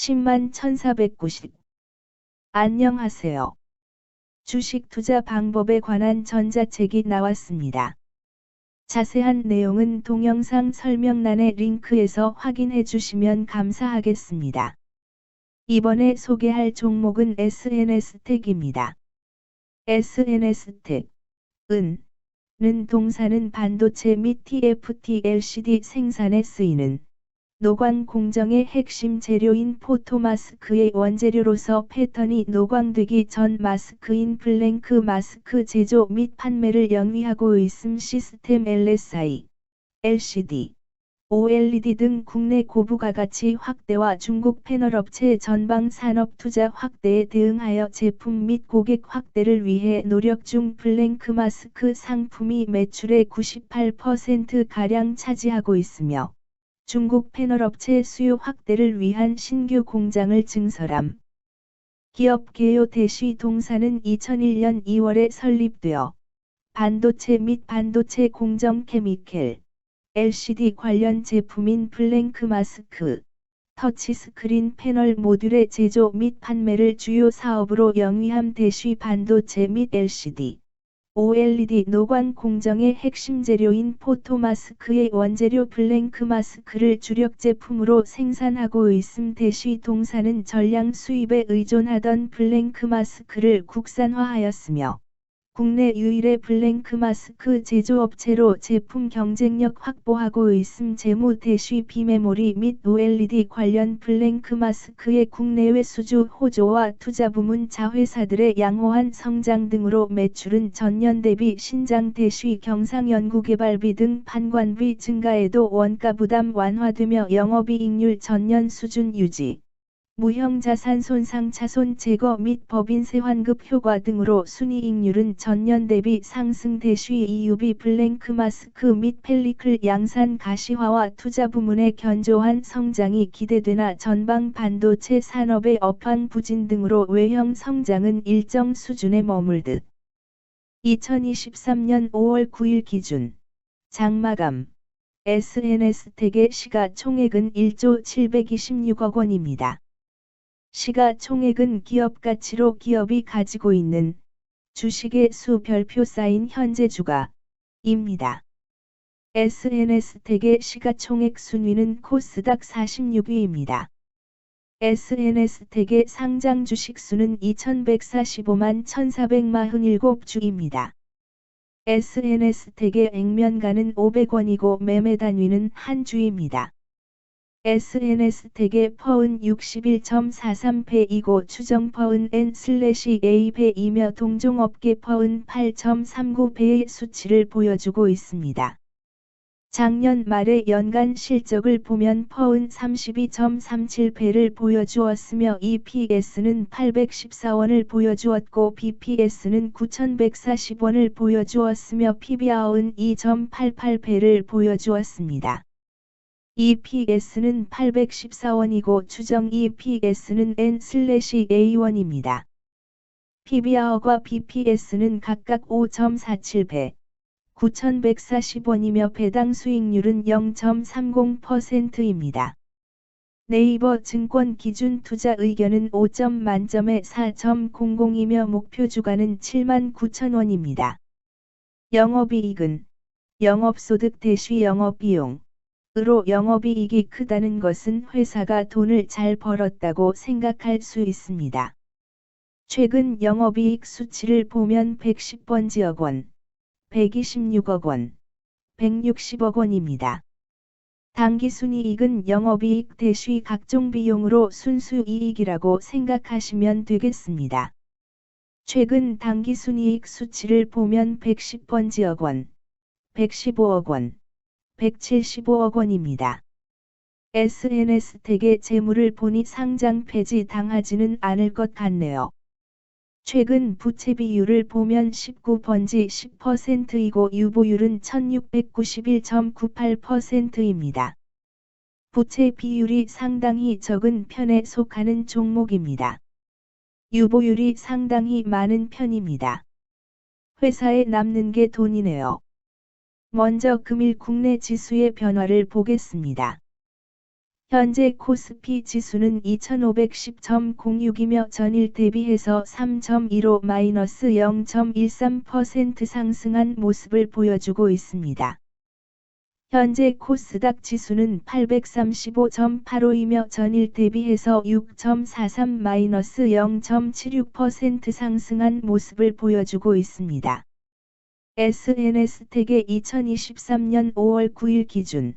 10만 1490. 안녕하세요. 주식 투자 방법에 관한 전자책이 나왔습니다. 자세한 내용은 동영상 설명란의 링크에서 확인해 주시면 감사하겠습니다. 이번에 소개할 종목은 SNS텍입니다. SNS텍, 은, 는 동사는 반도체 및 TFT LCD 생산에 쓰이는 노광 공정의 핵심 재료인 포토마스크의 원재료로서 패턴이 노광되기 전 마스크인 블랭크 마스크 제조 및 판매를 영위하고 있음 시스템 LSI, LCD, OLED 등 국내 고부가 가치 확대와 중국 패널 업체 전방 산업 투자 확대에 대응하여 제품 및 고객 확대를 위해 노력 중 블랭크 마스크 상품이 매출의 98%가량 차지하고 있으며 중국 패널업체 수요 확대를 위한 신규 공장을 증설함. 기업 개요 대시 동사는 2001년 2월에 설립되어 반도체 및 반도체 공정 케미켈, LCD 관련 제품인 블랭크 마스크, 터치스크린 패널 모듈의 제조 및 판매를 주요 사업으로 영위함 대시 반도체 및 LCD, OLED 노광 공정의 핵심 재료인 포토마스크의 원재료 블랭크 마스크를 주력 제품으로 생산하고 있음 대시 동사는 전량 수입에 의존하던 블랭크 마스크를 국산화하였으며 국내 유일의 블랭크 마스크 제조업체로 제품 경쟁력 확보하고 있음 재무 대시 비메모리 및 OLED 관련 블랭크 마스크의 국내외 수주 호조와 투자 부문 자회사들의 양호한 성장 등으로 매출은 전년 대비 신장 대시 경상 연구개발비 등 판관비 증가에도 원가 부담 완화되며 영업이익률 전년 수준 유지. 무형자산 손상 차손 제거 및 법인세 환급 효과 등으로 순이익률은 전년 대비 상승 대시 EUV 블랭크 마스크 및 펠리클 양산 가시화와 투자 부문의 견조한 성장이 기대되나 전방 반도체 산업의 업황 부진 등으로 외형 성장은 일정 수준에 머물듯. 2023년 5월 9일 기준. 장마감. SNS텍의 시가총액은 1조 726억 원입니다. 시가총액은 기업 가치로 기업이 가지고 있는 주식의 수 별표 쌓인 현재 주가입니다. SNS텍의 시가총액 순위는 코스닥 46위입니다. SNS텍의 상장 주식 수는 2145만 1447주입니다. SNS텍의 액면가는 500원이고 매매 단위는 한 주입니다. SNS택의 퍼은 61.43배이고 추정 퍼은 N/A배이며 동종업계 퍼은 8.39배의 수치를 보여주고 있습니다. 작년 말의 연간 실적을 보면 퍼은 32.37배를 보여주었으며 EPS는 814원을 보여주었고 BPS는 9140원을 보여주었으며 PBR은 2.88배를 보여주었습니다. EPS는 814원이고 추정 EPS는 N/A1입니다. PBR과 BPS는 각각 5.47배, 9,140원이며 배당 수익률은 0.30%입니다. 네이버 증권 기준 투자 의견은 5점 만점에 4.00이며 목표 주가는 7만 9천원입니다. 영업이익은 영업소득 대시 영업비용 으로 영업이익이 크다는 것은 회사가 돈을 잘 벌었다고 생각할 수 있습니다. 최근 영업이익 수치를 보면 110번 지억 원, 126억 원, 160억 원입니다. 당기순이익은 영업이익 대시 각종 비용으로 순수이익이라고 생각하시면 되겠습니다. 최근 당기순이익 수치를 보면 110번 지억 원, 115억 원, 175억 원입니다. SNS택의 재물을 보니 상장 폐지 당하지는 않을 것 같네요. 최근 부채 비율을 보면 19번지 10%이고 유보율은 1691.98%입니다. 부채 비율이 상당히 적은 편에 속하는 종목입니다. 유보율이 상당히 많은 편입니다. 회사에 남는 게 돈이네요. 먼저 금일 국내 지수의 변화를 보겠습니다. 현재 코스피 지수는 2510.06이며 전일 대비해서 3.15 마이너스 0.13% 상승한 모습을 보여주고 있습니다. 현재 코스닥 지수는 835.85이며 전일 대비해서 6.43 마이너스 0.76% 상승한 모습을 보여주고 있습니다. SNS택의 2023년 5월 9일 기준